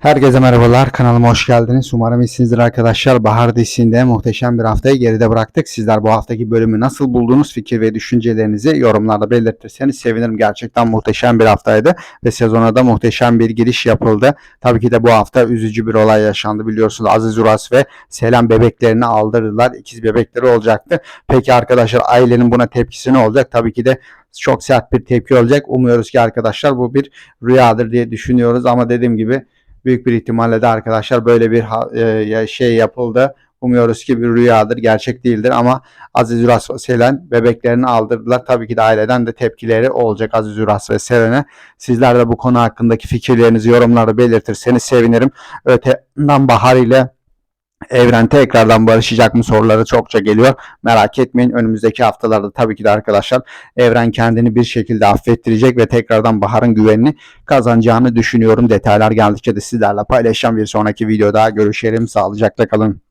Herkese merhabalar. Kanalıma hoş geldiniz. Umarım iyisinizdir arkadaşlar. Bahar dizisinde muhteşem bir haftayı geride bıraktık. Sizler bu haftaki bölümü nasıl buldunuz? Fikir ve düşüncelerinizi yorumlarda belirtirseniz sevinirim. Gerçekten muhteşem bir haftaydı ve sezona da muhteşem bir giriş yapıldı. Tabii ki de bu hafta üzücü bir olay yaşandı. Biliyorsunuz Aziz Uras ve Selam bebeklerini aldırdılar. İkiz bebekleri olacaktı. Peki arkadaşlar ailenin buna tepkisi ne olacak? Tabii ki de çok sert bir tepki olacak. Umuyoruz ki arkadaşlar bu bir rüyadır diye düşünüyoruz ama dediğim gibi büyük bir ihtimalle de arkadaşlar böyle bir e, şey yapıldı. Umuyoruz ki bir rüyadır, gerçek değildir ama Aziz Uras ve Selen bebeklerini aldırdılar. Tabii ki de aileden de tepkileri olacak Aziz Uras ve Selen'e. Sizler de bu konu hakkındaki fikirlerinizi yorumlarda belirtirseniz sevinirim. Öteden Bahar ile Evren tekrardan barışacak mı soruları çokça geliyor. Merak etmeyin önümüzdeki haftalarda tabii ki de arkadaşlar Evren kendini bir şekilde affettirecek ve tekrardan Bahar'ın güvenini kazanacağını düşünüyorum. Detaylar geldikçe de sizlerle paylaşacağım. Bir sonraki videoda görüşelim. Sağlıcakla kalın.